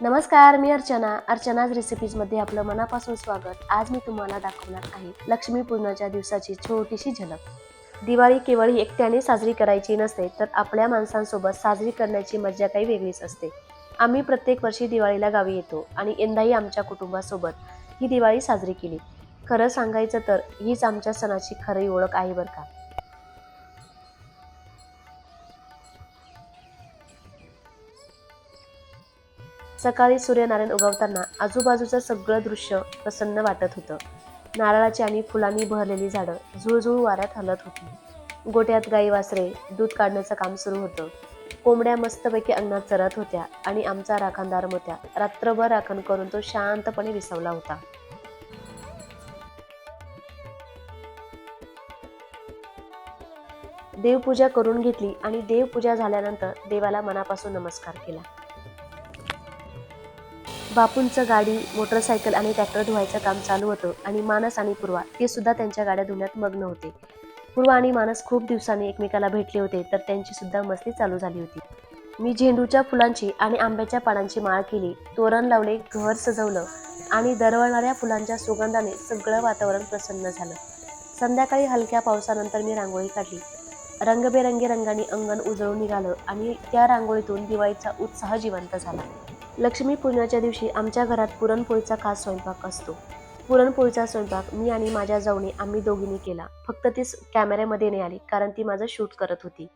नमस्कार मी अर्चना. अर्चनाज रेसिपीजमध्ये आपलं मनापासून स्वागत. आज मी तुम्हाला दाखवणार आहे लक्ष्मीपूजनाच्या दिवसाची छोटीशी झलक. दिवाळी केवळ ही एकट्याने साजरी करायची नसते तर आपल्या माणसांसोबत साजरी करण्याची मज्जा काही वेगळीच असते. आम्ही प्रत्येक वर्षी दिवाळीला गावी येतो आणि यंदाही आमच्या कुटुंबासोबत ही दिवाळी साजरी केली. खरं सांगायचं तर हीच आमच्या सणाची खरी ओळख आहे बरं का. सकाळी सूर्यनारायण उगवताना आजूबाजूचं सगळं दृश्य प्रसन्न वाटत होतं. नारळाची आणि फुलांनी बहरलेली झाडं झुळझुळ वाऱ्यात हलत होती. गोट्यात गाई वासरे दूध काढण्याचं काम सुरू होतं. कोंबड्या मस्तपैकी अंगणात चरत होत्या आणि आमचा राखणदार मोत्या रात्रभर राखण करून तो शांतपणे विसावला होता. देवपूजा करून घेतली आणि देवपूजा झाल्यानंतर देवाला मनापासून नमस्कार केला. बापूंचं गाडी मोटरसायकल आणि ट्रॅक्टर धुवायचं काम चालू होतं आणि मानस आणि पूर्वा ते सुद्धा त्यांच्या गाड्या धुण्यात मग्न होते. पूर्वा आणि मानस खूप दिवसांनी एकमेकाला भेटले होते तर त्यांची सुद्धा मस्ती चालू झाली होती. मी झेंडूच्या फुलांची आणि आंब्याच्या पानांची माळ केली तोरण लावले घर सजवलं आणि दरवळणाऱ्या फुलांच्या सुगंधाने सगळं वातावरण प्रसन्न झालं. संध्याकाळी हलक्या पावसानंतर मी रांगोळी काढली. रंगबेरंगी रंगांनी अंगण उजळून निघालं आणि त्या रांगोळीतून दिवाळीचा उत्साह जिवंत झाला. लक्ष्मीपूजनाच्या दिवशी आमच्या घरात पुरणपोळीचा खास स्वयंपाक असतो. पुरणपोळीचा स्वयंपाक मी आणि माझ्या जाऊने आम्ही दोघींनी केला. फक्त ती कॅमेऱ्यामध्ये नाही आली कारण ती माझं शूट करत होती.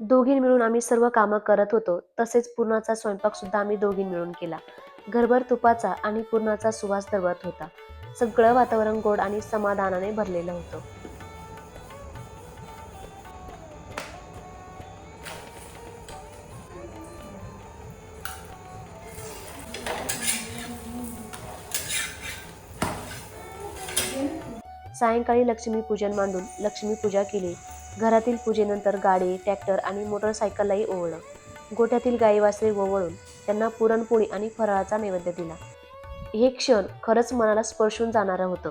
दोघी मिळून आम्ही सर्व कामं करत होतो तसेच पुरणाचा स्वयंपाक सुद्धा आम्ही दोघी मिळून केला. घरभर तुपाचा आणि पुरणाचा सुवास दरवत होता. सगळं वातावरण गोड आणि समाधानाने भरलेलं होतं. सायंकाळी लक्ष्मीपूजन मांडून लक्ष्मीपूजा केली. घरातील पूजेनंतर गाडी ट्रॅक्टर आणि मोटरसायकललाही ओवळलं. गोठ्यातील गाई वासरे ओवळून त्यांना पुरणपोळी आणि फराळाचा नैवेद्य दिला. हे क्षण खरंच मनाला स्पर्शून जाणारं होतं.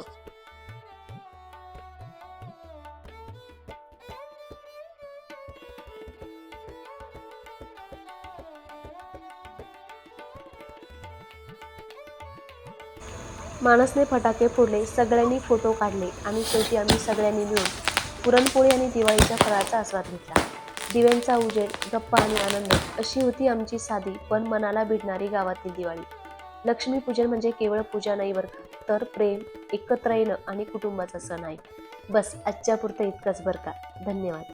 माणसने फटाके फोडले सगळ्यांनी फोटो काढले आणि शेवटी आम्ही सगळ्यांनी मिळून पुरणपोळी आणि दिवाळीच्या फळाचा आस्वाद घेतला. दिव्यांचा उजेड गप्पा आणि आनंद अशी होती आमची साधी पण मनाला भिडणारी गावातील दिवाळी. लक्ष्मीपूजन म्हणजे केवळ पूजा नाही बरं तर प्रेम एकत्र येणं आणि कुटुंबाचा सण आहे. बस आजच्या पुरतं इतकंच बरं का. धन्यवाद.